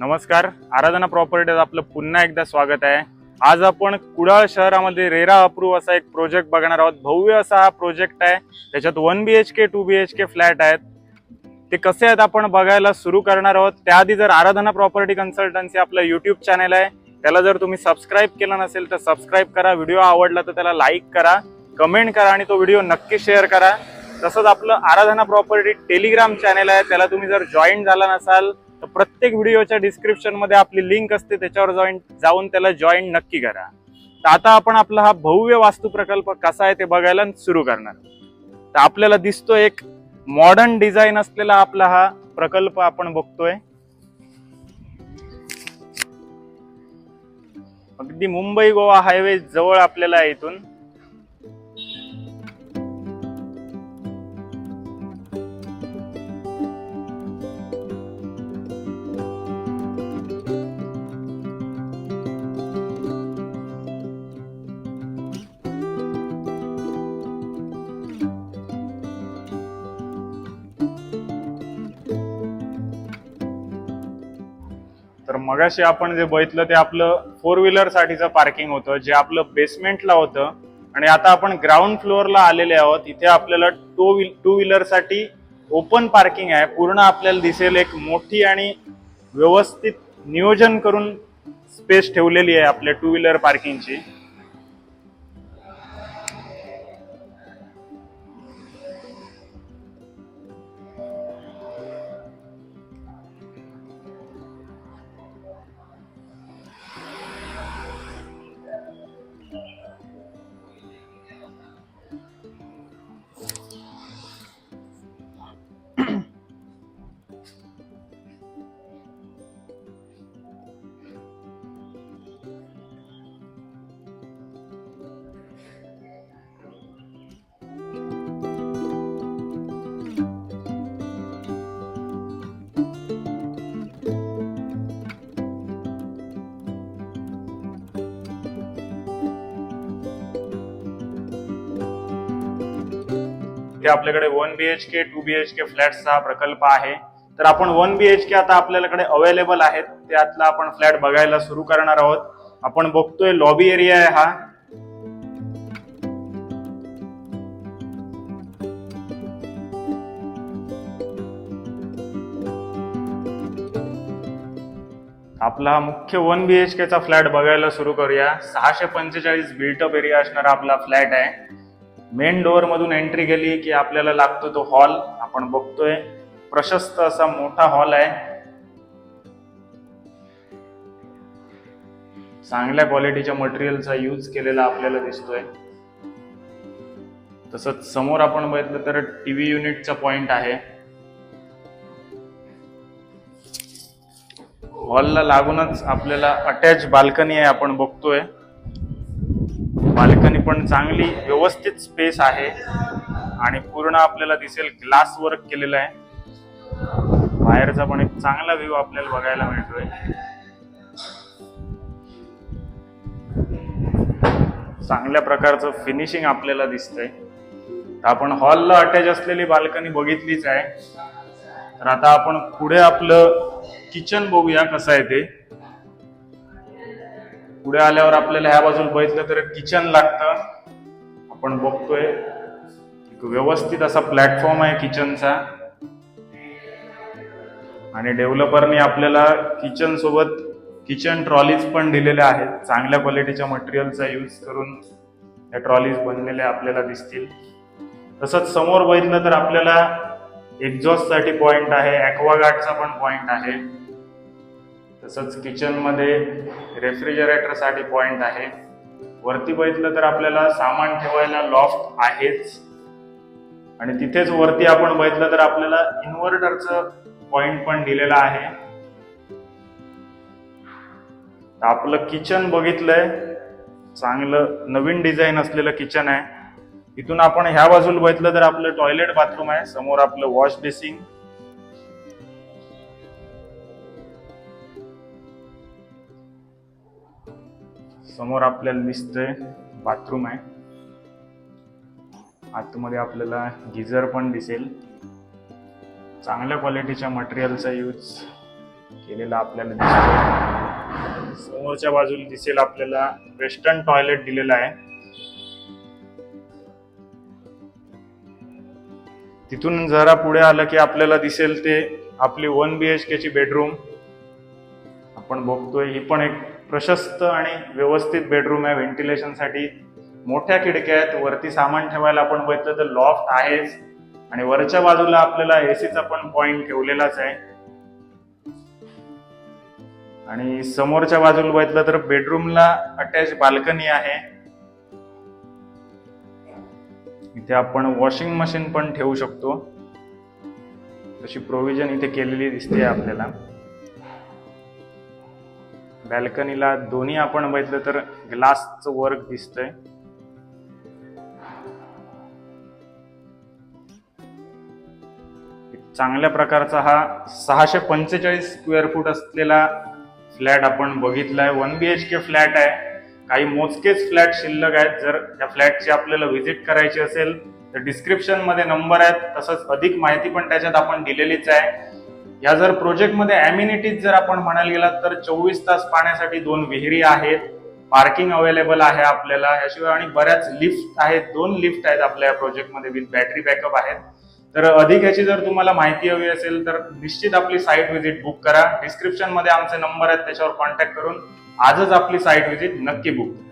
नमस्कार. आराधना प्रॉपर्टीज आपलं पुन्हा एकदा स्वागत आहे. आज आपण कुडाळ शहरामध्ये रेरा अप्रूव्ह असा एक प्रोजेक्ट बघणार आहोत. भव्य असा हा प्रोजेक्ट आहे. त्याच्यात one B H K two B H K flat आहेत. ते कसे आहेत आपण बघायला सुरू करणार आहोत. त्याआधी जर आराधना प्रॉपर्टी कन्सल्टन्सी आपलं यूट्यूब चॅनल आहे त्याला जर तुम्ही सबस्क्राईब केलं नसेल तर सबस्क्राईब करा. व्हिडिओ आवडला तर त्याला लाईक करा. कमेंट करा आणि तो व्हिडिओ नक्की शेअर करा. तसंच आपलं आराधना प्रॉपर्टी टेलिग्राम चॅनल आहे. त्याला तुम्ही जर जॉईन झाला नसाल प्रत्येक व्हिडिओच्या डिस्क्रिप्शनमध्ये आपली लिंक असते त्याच्यावर जॉईन जाऊन त्याला जॉईन नक्की करा. तर आता आपण आपला हा भव्य वास्तू प्रकल्प कसा आहे ते बघायला सुरू करणार. तर आपल्याला दिसतो एक मॉडर्न डिझाईन असलेला आपला हा प्रकल्प आपण बघतोय. अगदी मुंबई गोवा हायवे जवळ आपल्याला इथून मगाशी आपण जे बघितलं ते आपलं फोर व्हीलर साठीचं पार्किंग होतं जे आपलं बेसमेंटला होतं. आणि आता आपण ग्राउंड फ्लोअरला आलेले आहोत. इथे आपल्याला टू व्हील टू व्हीलरसाठी ओपन पार्किंग आहे. पूर्ण आपल्याला दिसेल एक मोठी आणि व्यवस्थित नियोजन करून स्पेस ठेवलेली आहे आपल्या टू व्हीलर पार्किंगची इथे आपल्याकडे one B H K two B H K फ्लॅटचा हा प्रकल्प आहे. तर आपण वन बी एच के आता आपल्याकडे अवेलेबल आहेत. त्यातला आपण फ्लॅट बघायला सुरू करणार आहोत. आपण बघतोय लॉबी एरिया आहे हा. आपला मुख्य वन बी एच केचा फ्लॅट बघायला सुरू करूया. सहाशे पंचेचाळीस बिल्टअप एरिया असणारा आपला फ्लॅट आहे. मेन डोअरमधून एंट्री केली की आपल्याला लागतो तो हॉल आपण बघतोय. प्रशस्त असा मोठा हॉल आहे. चांगल्या क्वालिटीच्या मटेरियलचा यूज केलेला आपल्याला दिसतोय. तसंच समोर आपण बघितलं तर टीव्ही युनिटचा पॉइंट आहे. हॉलला लागूनच आपल्याला अटॅच बाल्कनी आहे आपण बघतोय. बाल्कनी पण चांगली व्यवस्थित स्पेस आहे. आणि पूर्ण आपल्याला दिसेल ग्लास वर्क केलेलं आहे. बाहेरचा पण एक चांगला व्ह्यू आपल्याला बघायला मिळतोय. चांगल्या प्रकारचं फिनिशिंग आपल्याला दिसतंय. तर आपण हॉलला अटॅच असलेली बाल्कनी बघितलीच आहे. तर आता आपण पुढे आपलं किचन बघूया कसं आहे ते. पुढे आल्यावर आपल्याला ह्या बाजूला बघितलं तर किचन लागतं. आपण बघतोय. एक व्यवस्थित असा प्लॅटफॉर्म आहे किचनचा आणि डेव्हलपरने आपल्याला किचन सोबत किचन ट्रॉलीज पण दिलेल्या आहेत. चांगल्या क्वालिटीच्या मटेरियलचा यूज करून या ट्रॉलीज बनलेल्या आपल्याला दिसतील. तसंच समोर बघितलं तर आपल्याला एक्झॉस्टसाठी पॉईंट आहे. ॲक्वागार्डचा पण पॉईंट आहे. तसंच किचनमध्ये रेफ्रिजरेटरसाठी रेफ्रिजरेटरसाठी आहे. वरती बघितलं तर आपल्याला सामान ठेवायला लॉफ्ट आहेच. आणि तिथेच वरती आपण बघितलं तर आपल्याला इन्व्हर्टरचं पॉइंट पण दिलेला आहे. तर आपलं किचन बघितलंय. चांगलं नवीन डिझाईन असलेलं किचन आहे. इथून आपण ह्या बाजूला बघितलं तर आपलं टॉयलेट बाथरूम आहे. समोर आपलं वॉश बेसिंग समोर आपल्याला दिसतंय बाथरूम आहे. आतमध्ये आपल्याला गिझर पण दिसेल. चांगल्या क्वालिटीच्या मटेरियलचा यूज केलेला आपल्याला दिसतोय. समोरच्या बाजूला दिसेल आपल्याला वेस्टर्न टॉयलेट दिलेला आहे. तिथून जरा पुढे आलं की आपल्याला दिसेल ते आपली वन बी एच केची बेडरूम. आपण बघतोय ही पण एक प्रशस्त आणि व्यवस्थित बेडरूम आहे. व्हेंटिलेशनसाठी मोठ्या खिडक्या आहेत. वरती सामान ठेवायला आपण बघितलं तर लॉफ्ट आहेच. आणि वरच्या बाजूला आपल्याला एसीचा पण पॉइंट ठेवलेलाच आहे. आणि समोरच्या बाजूला बघितलं तर बेडरूमला अटॅच बाल्कनी आहे. इथे आपण वॉशिंग मशीन पण ठेवू शकतो. तशी प्रोव्हिजन इथे केलेली दिसते आपल्याला. बॅल्कनीला दोन्ही आपण बघितलं तर ग्लासचं वर्क दिसतंय. चांगल्या प्रकारचा हा सहाशे पंचेचाळीस स्क्वेअर फूट असलेला फ्लॅट आपण बघितलाय. One B H K flat आहे. काही मोजकेच फ्लॅट शिल्लक आहेत. जर त्या फ्लॅटची आपल्याला व्हिजिट करायची असेल तर डिस्क्रिप्शनमध्ये नंबर आहेत. तसंच अधिक माहिती पण त्याच्यात आपण दिलेलीच आहे. या जर प्रोजेक्टमध्ये ॲम्युनिटीज जर आपण म्हणायला गेलात तर चोवीस तास पाण्यासाठी दोन विहिरी आहेत. पार्किंग अवेलेबल आहे आपल्याला. याशिवाय आणि बऱ्याच लिफ्ट आहेत. दोन लिफ्ट आहेत आपल्या या प्रोजेक्टमध्ये विथ बॅटरी बॅकअप आहेत. तर अधिक याची जर तुम्हाला माहिती हवी असेल तर निश्चित आपली साईट व्हिजिट बुक करा. डिस्क्रिप्शनमध्ये आमचे नंबर आहेत त्याच्यावर कॉन्टॅक्ट करून आजच आपली साईट व्हिजिट नक्की बुक करा.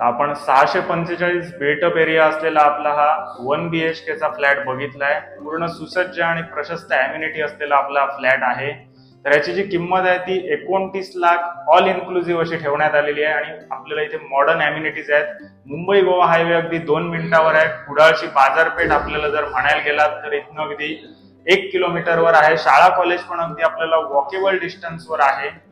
आपण सहाशे पंचेचाळीस बेटअप एरिया असलेला आपला हा वन बी एच केचा फ्लॅट बघितलाय. पूर्ण सुसज्ज आणि प्रशस्त अम्युनिटी असलेला आपला फ्लॅट आहे. तर याची जी किंमत आहे ती एकोणतीस लाख ऑल इन्क्लुझिव्ह अशी ठेवण्यात आलेली आहे. आणि आपल्याला इथे मॉडर्न अम्युनिटीज आहेत. मुंबई गोवा हायवे अगदी दोन मिनिटावर आहे. कुडाळची बाजारपेठ आपल्याला जर म्हणायला गेलात तर इथनं अगदी एक किलोमीटरवर आहे. शाळा कॉलेज पण अगदी आपल्याला वॉकेबल डिस्टन्सवर आहे.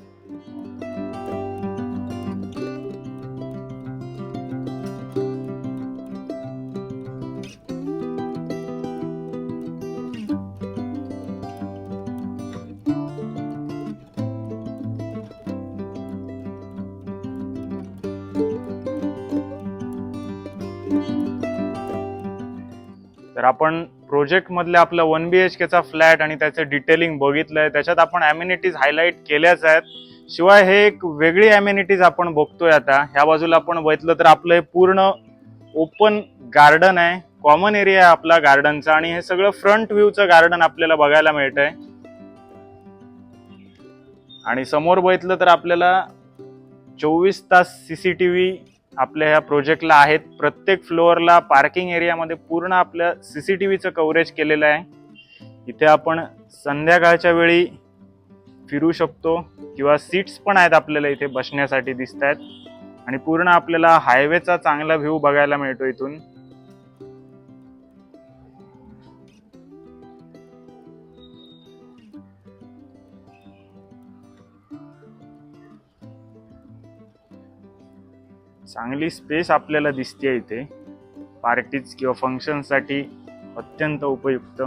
तर आपण प्रोजेक्टमधल्या आपलं वन बी एच केचा फ्लॅट आणि त्याचं डिटेलिंग बघितलं आहे त्याच्यात आपण ॲम्युनिटीज हायलाईट केल्याच आहेत. शिवाय हे एक वेगळी ॲम्युनिटीज आपण बघतोय आता. ह्या बाजूला आपण बघितलं तर आपलं हे पूर्ण ओपन गार्डन आहे. कॉमन एरिया आहे आपला गार्डनचा आणि हे सगळं फ्रंट व्ह्यूचं गार्डन आपल्याला बघायला मिळतंय. आणि समोर बघितलं तर आपल्याला चोवीस तास सी सी टी व्ही आपल्या ह्या प्रोजेक्टला आहेत. प्रत्येक फ्लोअरला पार्किंग एरियामध्ये पूर्ण आपल्या सी सी टी व्हीचं कव्हरेज केलेलं आहे. इथे आपण संध्याकाळच्या वेळी फिरू शकतो किंवा सीट्स पण आहेत आपल्याला इथे बसण्यासाठी दिसत आहेत आणि पूर्ण आपल्याला हायवेचा चांगला व्ह्यू बघायला मिळतो इथून. चांगली स्पेस आपल्याला दिसते इथे. पार्टीज किंवा फंक्शनसाठी अत्यंत उपयुक्त.